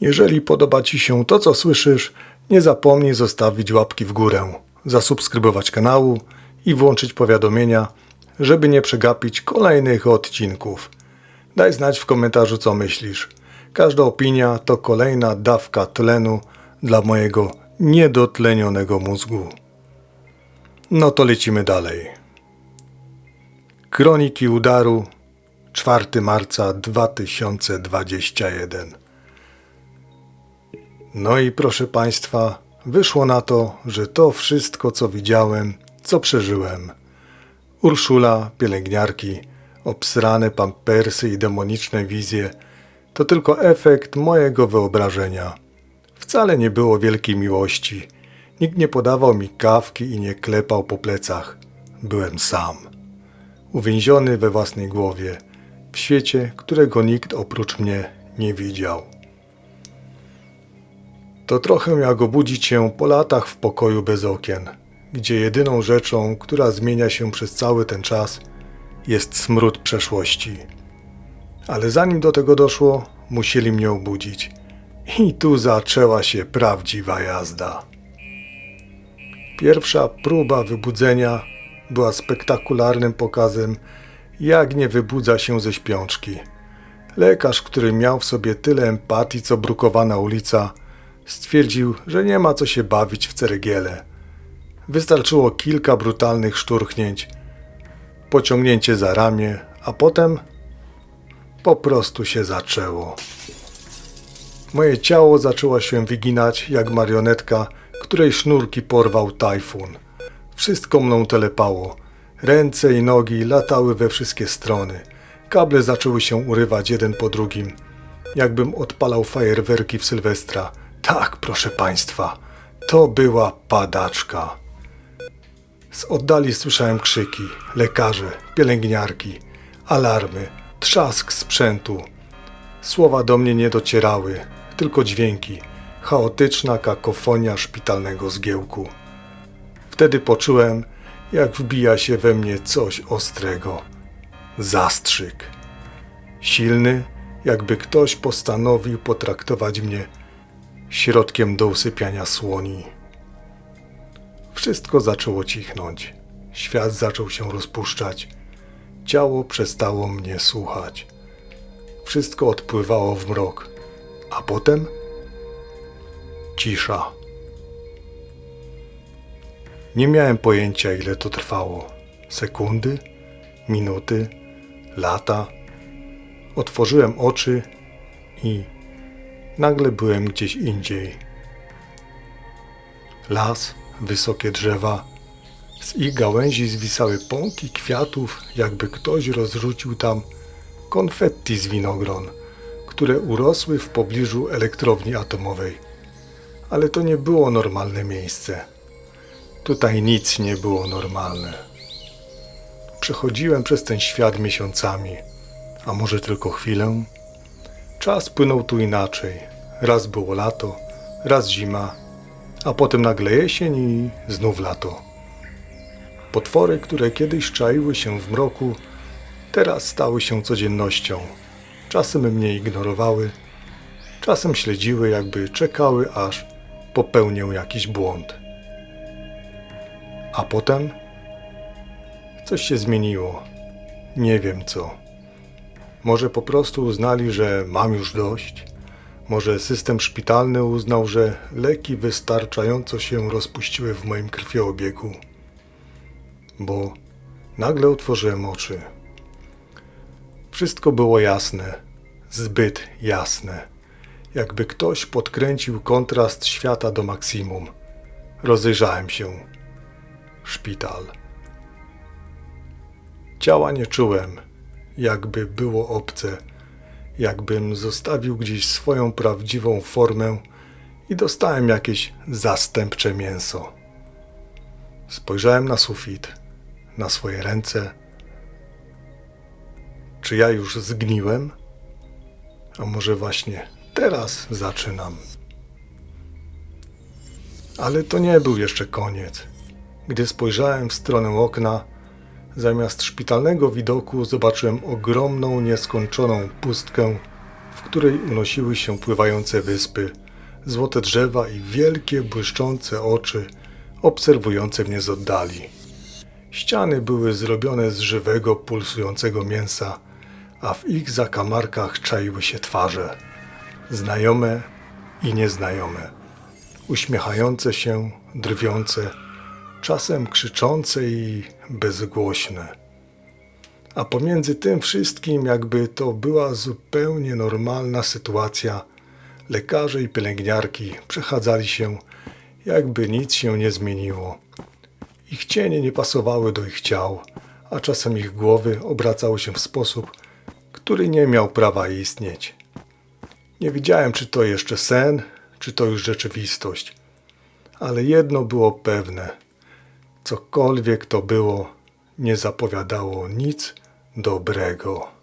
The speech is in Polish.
Jeżeli podoba Ci się to, co słyszysz, nie zapomnij zostawić łapki w górę, zasubskrybować kanału i włączyć powiadomienia, żeby nie przegapić kolejnych odcinków. Daj znać w komentarzu, co myślisz. Każda opinia to kolejna dawka tlenu dla mojego niedotlenionego mózgu. No to lecimy dalej. Kroniki udaru 4 marca 2021 No i proszę Państwa, wyszło na to, że to wszystko, co widziałem, co przeżyłem. Urszula, pielęgniarki, obsrane pampersy i demoniczne wizje to tylko efekt mojego wyobrażenia. Wcale nie było wielkiej miłości. Nikt nie podawał mi kawki i nie klepał po plecach. Byłem sam. Uwięziony we własnej głowie, w świecie, którego nikt oprócz mnie nie widział. To trochę jak obudzić się po latach w pokoju bez okien, gdzie jedyną rzeczą, która zmienia się przez cały ten czas, jest smród przeszłości. Ale zanim do tego doszło, musieli mnie obudzić. I tu zaczęła się prawdziwa jazda. Pierwsza próba wybudzenia była spektakularnym pokazem, jak nie wybudza się ze śpiączki. Lekarz, który miał w sobie tyle empatii, co brukowana ulica, stwierdził, że nie ma co się bawić w ceregiele. Wystarczyło kilka brutalnych szturchnięć, pociągnięcie za ramię, a potem po prostu się zaczęło. Moje ciało zaczęło się wyginać jak marionetka, której sznurki porwał tajfun. Wszystko mną telepało. Ręce i nogi latały we wszystkie strony. Kable zaczęły się urywać jeden po drugim. Jakbym odpalał fajerwerki w Sylwestra. Tak, proszę państwa, to była padaczka. Z oddali słyszałem krzyki, lekarze, pielęgniarki, alarmy, trzask sprzętu. Słowa do mnie nie docierały, tylko dźwięki, chaotyczna kakofonia szpitalnego zgiełku. Wtedy poczułem, jak wbija się we mnie coś ostrego. Zastrzyk. Silny, jakby ktoś postanowił potraktować mnie środkiem do usypiania słoni. Wszystko zaczęło cichnąć. Świat zaczął się rozpuszczać. Ciało przestało mnie słuchać. Wszystko odpływało w mrok. A potem cisza. Nie miałem pojęcia, ile to trwało. Sekundy, minuty, lata. Otworzyłem oczy i nagle byłem gdzieś indziej. Las, wysokie drzewa. Z ich gałęzi zwisały pąki kwiatów, jakby ktoś rozrzucił tam konfetti z winogron, które urosły w pobliżu elektrowni atomowej. Ale to nie było normalne miejsce. Tutaj nic nie było normalne. Przechodziłem przez ten świat miesiącami, a może tylko chwilę. Czas płynął tu inaczej. Raz było lato, raz zima, a potem nagle jesień i znów lato. Potwory, które kiedyś czaiły się w mroku, teraz stały się codziennością. Czasem mnie ignorowały, czasem śledziły, jakby czekały, aż popełnię jakiś błąd. A potem coś się zmieniło. Nie wiem co. Może po prostu uznali, że mam już dość. Może system szpitalny uznał, że leki wystarczająco się rozpuściły w moim krwioobiegu. Bo nagle otworzyłem oczy. Wszystko było jasne, zbyt jasne. Jakby ktoś podkręcił kontrast świata do maksimum. Rozejrzałem się. Szpital. Ciała nie czułem, jakby było obce, jakbym zostawił gdzieś swoją prawdziwą formę i dostałem jakieś zastępcze mięso. Spojrzałem na sufit, na swoje ręce. Czy ja już zgniłem? A może właśnie teraz zaczynam? Ale to nie był jeszcze koniec. Gdy spojrzałem w stronę okna, zamiast szpitalnego widoku zobaczyłem ogromną, nieskończoną pustkę w której unosiły się pływające wyspy, złote drzewa i wielkie, błyszczące oczy obserwujące mnie z oddali. Ściany były zrobione z żywego, pulsującego mięsa, a w ich zakamarkach czaiły się twarze. Znajome i nieznajome. Uśmiechające się, drwiące, czasem krzyczące i bezgłośne. A pomiędzy tym wszystkim, jakby to była zupełnie normalna sytuacja, lekarze i pielęgniarki przechadzali się, jakby nic się nie zmieniło. Ich cienie nie pasowały do ich ciał, a czasem ich głowy obracały się w sposób, który nie miał prawa istnieć. Nie wiedziałem, czy to jeszcze sen, czy to już rzeczywistość. Ale jedno było pewne: cokolwiek to było, nie zapowiadało nic dobrego.